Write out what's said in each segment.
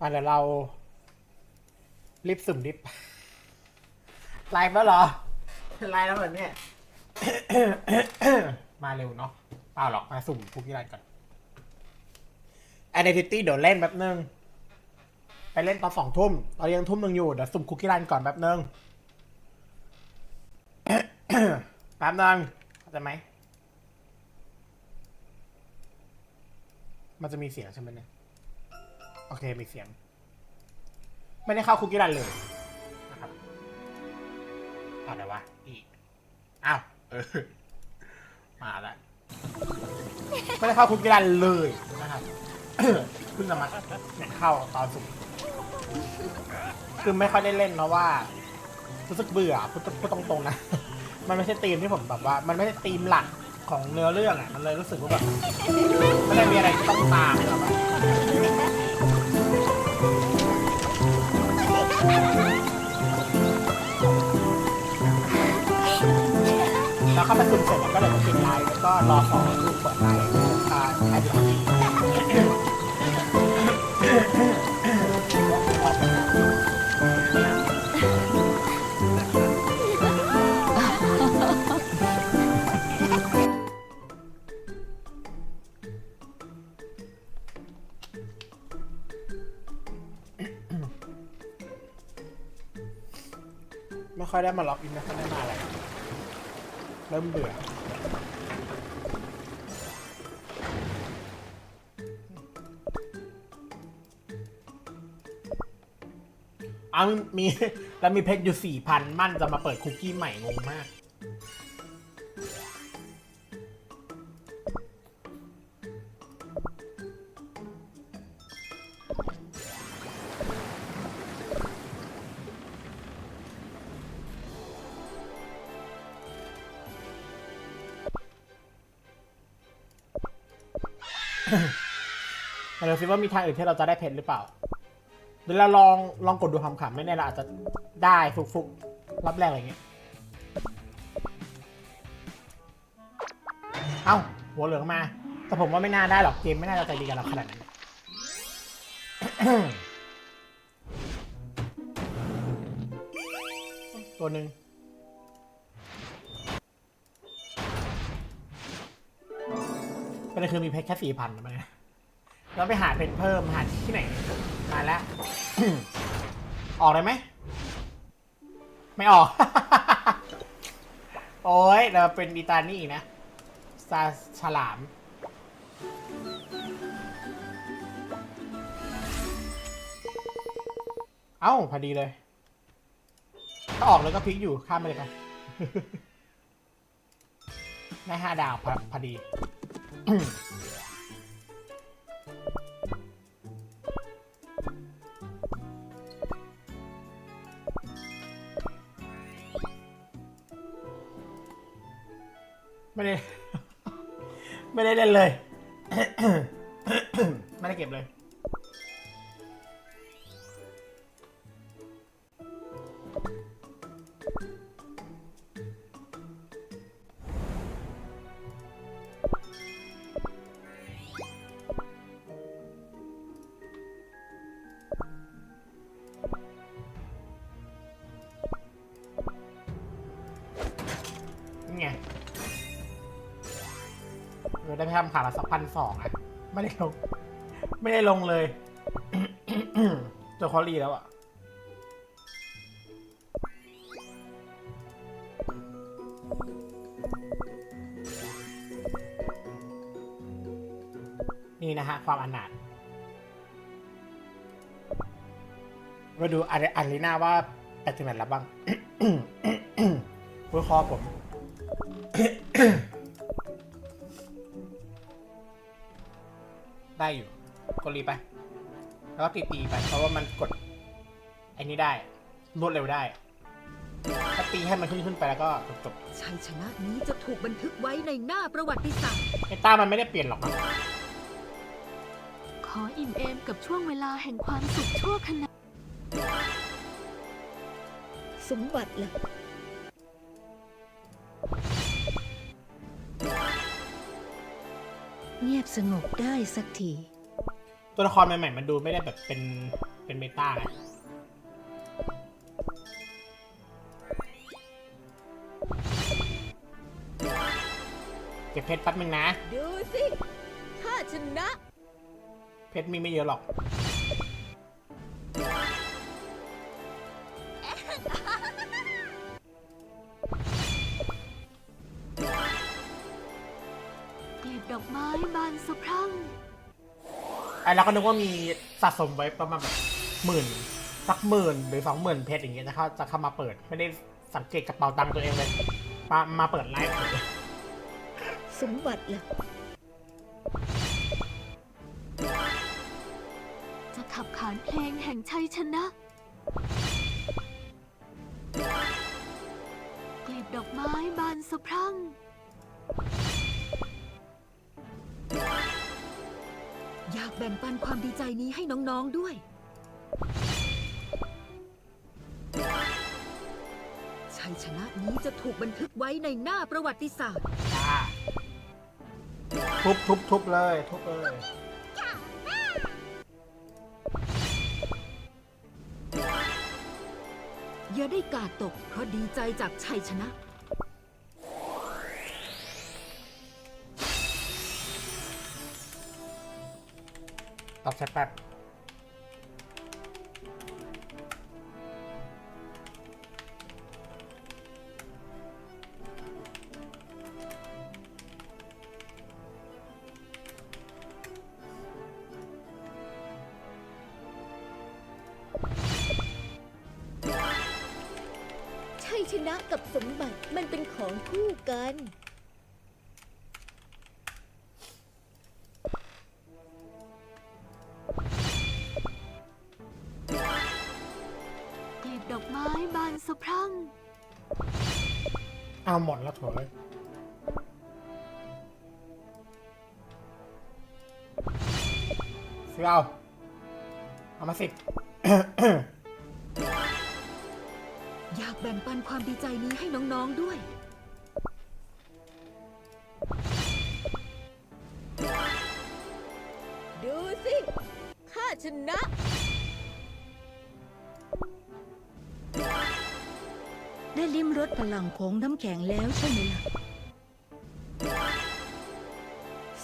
อะเดี๋ยวเรารีบสุ่มรีบไลฟ์แล้วเหรอ ไลฟ์แล้วเหรอเนี่ย มาเร็วเนาะเปล่าหรอกมาสุ่มคุกกี้รันก่อน Identity เดี๋ยวเล่นแป๊บนึง ไปเล่นตอนสองทุ่มตอนนี้ยังทุ่มหนึ่งอยู่ เดี๋ยวสุ่มคุกกี้รันก่อนแป๊บนึงแป๊บนึงเข้าใจไหม มันจะมีเสียงใช่ไหมเนี่ย โอเคมีเสียง ไม่ได้เข้าคุกกี้รันเลยนะครับเอาไหนวะอีกอ้าวเออมาแล้วไม่ได้เข้าคุกกี้รันเลยนะครับเพิ่งจะมาเนี่ยเข้าตอนสุดคือไม่ค่อยได้เล่นเพราะว่ารู้สึกเบื่อพูดพูดตรงๆนะ มันไม่ใช่ธีมที่ผมแบบว่า มันไม่ใช่ธีมหลักของเนื้อเรื่องอะ มันเลยรู้สึกว่าแบบไม่ได้มีอะไรที่ต้องตามหรอกแล้วเข้าไปซุ่มเสร็จแล้วก็เลยมาปิดไลน์แล้วก็รอสองลูกเปิดไลน์อ่าแอดมินไม่ค่อยได้มาล็อกอินไม่ค่อยได้มาอะไร เริ่มเบื่อเอามี แล้วมีเพชรอยู่สี่พัน มั่นจะมาเปิดคุกกี้ใหม่งงมาก ซิว่ามีทางอื่นที่เราจะได้เพชรหรือเปล่าเดี๋ยวเราลองลองกดดูคำขำๆไม่แน่เราอาจจะได้ฟุกๆรับแรกอะไรเงี้ยเอ้าหัวเหลืองมา แต่ผมว่าไม่น่าได้หรอกเกมไม่น่าจะใจดีกับเราขนาดนั้นตัวหนึ่งประเด็คือมีเพชรแค่สี่พันนะมัน เนี่ยเราไปหาเพชรเพิ่มหาที่ไหน มาแล้ว ออกเลยไหม ไม่ออก โอ้ยเราเป็นอีตานี่นะซาฉลาม เอ้า พอดีเลย ถ้าออกเลยก็พลิกอยู่ข้ามไปเลยไปได้ห้าดาวพพอดี ไม่ได้ ไม่ได้เล่นเลย ไม่ได้เก็บเลย ได้ไปทำขาละสักพันสองอะไม่ได้ลง ไม่ได้ลงเลยเจอคอรีแล้วอะนี่นะฮะ ความอนาถมาดูอารีอารีนาว่าไปถึงไหนแล้วบ้างพูดคอผม ได้อยู่กดรีไป แล้วก็ตีตีๆไป เพราะว่ามันกดไอ้นี้ได้รวดเร็วได้ ถ้าตีให้มันขึ้นขึ้นไปแล้วก็จบชัยชนะนี้จะถูกบันทึกไว้ในหน้าประวัติศาสตร์ๆไอ้ต้ามันไม่ได้เปลี่ยนหรอกนะขออิ่มเอมกับช่วงเวลาแห่งความสุขชั่วขณะสมบัติล่ะ สงบได้สักที ตัวละครใหม่ๆมันดูไม่ได้แบบเป็นเป็นเมตาไงเก็บเพชรแป๊บนึงนะ ดูสิ ข้าชนะ เพชรมีไม่เยอะหรอก กลีบดอกไม้บานสะพรั่ง ไอ้เราก็นึกว่ามีสะสมไว้ประมาณแบบหมื่นสักหมื่นหรือสองหมื่นเพชรอย่างเงี้ยจะเข้าจะเข้ามาเปิดไม่ได้สังเกตกระเป๋าตังค์ตัวเองเลยมามาเปิดไลฟ์สมบัติล่ะ จะขับขานเพลงแห่งชัยชนะ กลีบดอกไม้บานสะพรั่ง แบ่งปันความดีใจนี้ให้น้อง ๆ ด้วย ชัยชนะนี้จะถูกบันทึกไว้ในหน้าประวัติศาสตร์ อ่าทุบทุบทุบเลย ทุบเลย อย่าได้กาดตกเพราะดีใจจากชัยชนะ อบแชทแป๊บชัยชนะกับสมบัติมันเป็นของคู่กัน เอาหมดแล้วโถยซื้อเอาเอามาสิอยากแบ่งปันความดีใจนี้ให้น้องๆด้วย ดูสิ ข้าชนะ ได้ลิ้มรสพลังของน้ำแข็งแล้วใช่ไหมล่ะ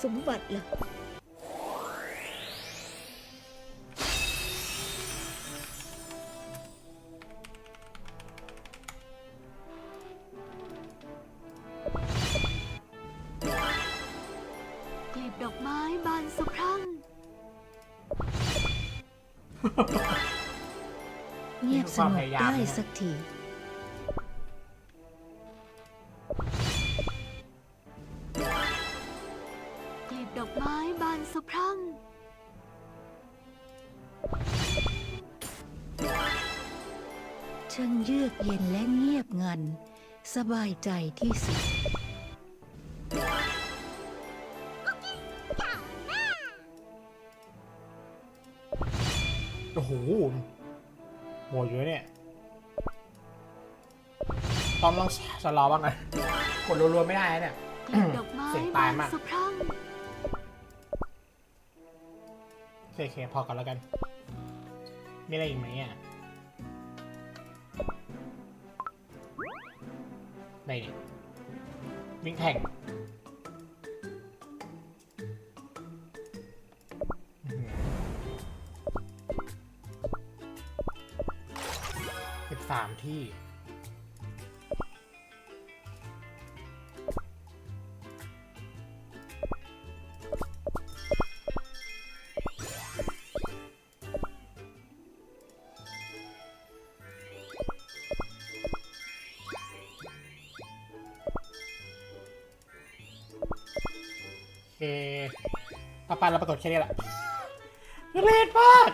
สมบัติล่ะ กลีบดอกไม้บานสะพรั่ง เงียบสงบได้สักที ดอกไม้บานสะพรั่ง ช่างเยือกเย็นและเงียบงัน สบายใจที่สุด โอ้โหโหอยู่เนี่ยตอมต้องชะลอบ้างนะกดรัวๆไม่ได้นะเนี่ย กลีบดอกไม้เสียงตาบายนมาก สะพรั่ง โอเคโอเคพอกันแล้วกัน มีอะไรอีกไหมอะไหนวิ่งแข่งสิบสามที่ ต่อไปเราปรากฏแค่นี้แหละทุเรศมาก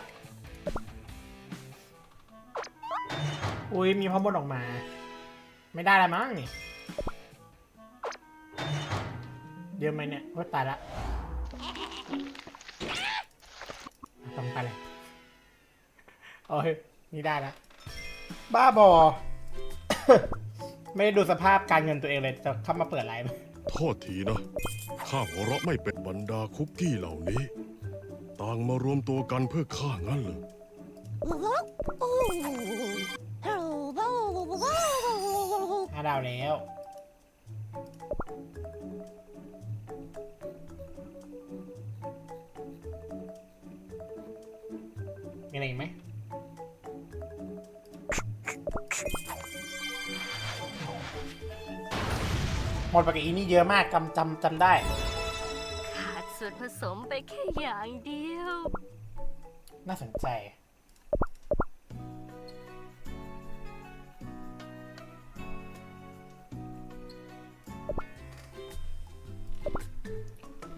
อุ้ยมีพ่อบนออกมา ไม่ได้ละมั้งนี่เดี๋ยวไหมเนี่ยโอ้ตายละต้องไปเลยโอ้ยนี่ได้ละบ้าบอ ไม่ได้ดูสภาพการเงินตัวเองเลยจะเข้ามาเปิดไลฟ์ โทษทีนะ ข้าหัวเราะไม่เป็นบรรดาคุกกี้เหล่านี้ ต่างมารวมตัวกันเพื่อฆ่างั้นเหรอห้าดาวแล้ว มีอะไรอีกไหม หมดปากกาอีนี่เยอะมากจำจำจำได้ ขาดส่วนผสมไปแค่อย่างเดียว น่าสนใจ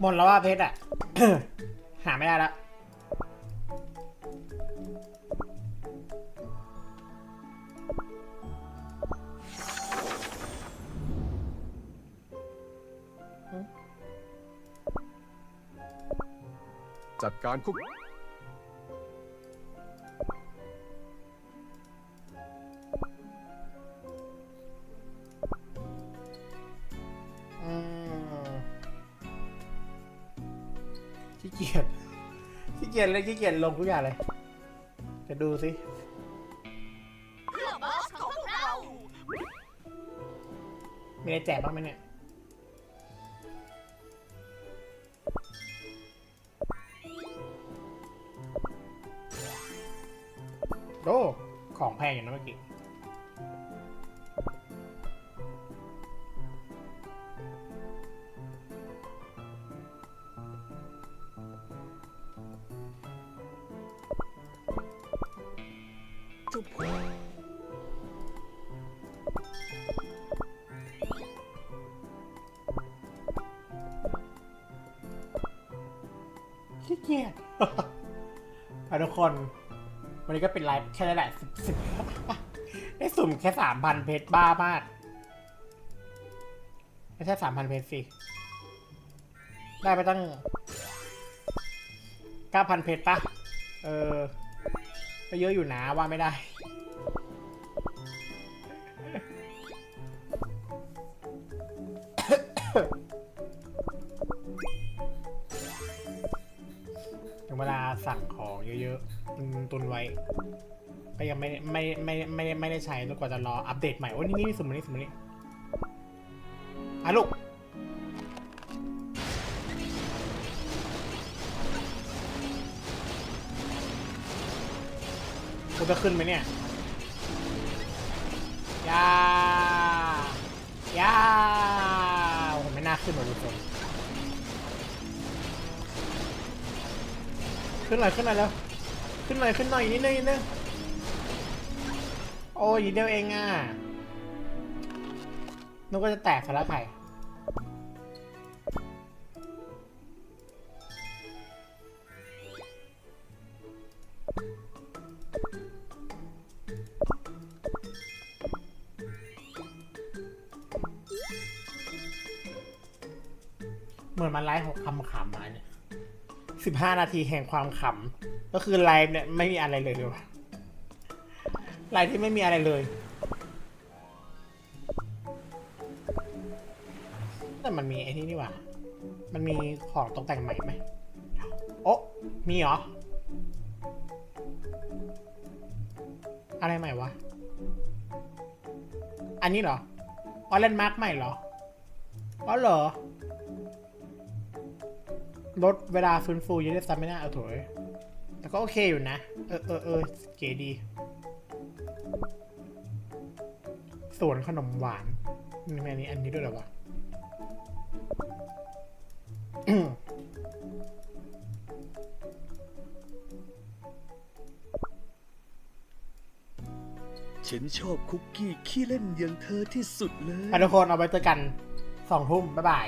หมดแล้วว่าเพชรอะ หาไม่ได้ละ จัดการคุก อืมขี้เกียจขี้เกียจเลยขี้เกียจลงทุกอย่างเลยจะดูสิมีอะไรแจกบ้างไหมเนี่ย โอ้ของแพงอยู่นะเมื่อกี้จุบขี้เกียจเอาทุกคน วันนี้ก็เป็นไลฟ์แค่นั้นแหละสิบสิบได้สุ่มแค่สามพันเพชรบ้ามาก ไม่ใช่สามพันเพชรสิ ได้ไปตั้งเก้าพันเพชรปะเออก็เยอะอยู่นะว่าไม่ได้ถึงเวลาสั่งของเยอะๆ ตุนไว้ ก็ยังไม่ไม่ไม่ไม่ไม่ได้ใช้จนกว่าจะรออัปเดตใหม่ โอ้นี่นี่สมมตินี่สมมตินี่อะลูกกูจะขึ้นไหมเนี่ยยายาโอ้โหไม่น่าขึ้นเลยทุกคนขึ้นหน่อยขึ้นหน่อยแล้ว ขึ้นหน่อยขึ้นหน่อยนิดนึงนิดนึงโอ้ยเดียวเองอะนึกว่าจะแตกสาระไข่เหมือนมันไลฟ์หกคำขำมาเนี่ยสิบห้านาทีแห่งความขำ ก็คือไลฟ์เนี่ยไม่มีอะไรเลยเลยวะไลฟ์ที่ไม่มีอะไรเลย แต่มันมีไอ้นี่นี่หว่า มันมีของตกแต่งใหม่ไหมโอ้มีเหรอ อะไรใหม่วะ อันนี้เหรอออเลนมาร์กใหม่เหรออ๋อเหรอลดเวลาฟื้นฟูยอะได้ซ้ำไม่น่าเอาโถย แต่ก็โอเคอยู่นะ เออเออเออเก๋ดี สวนขนมหวานมีอันนี้อันนี้ด้วยเหรอวะฉันชอบคุกกี้ขี้เล่นอย่างเธอที่สุดเลย ไปทุกคนเอาไว้เจอกันสองทุ่มบ๊ายบาย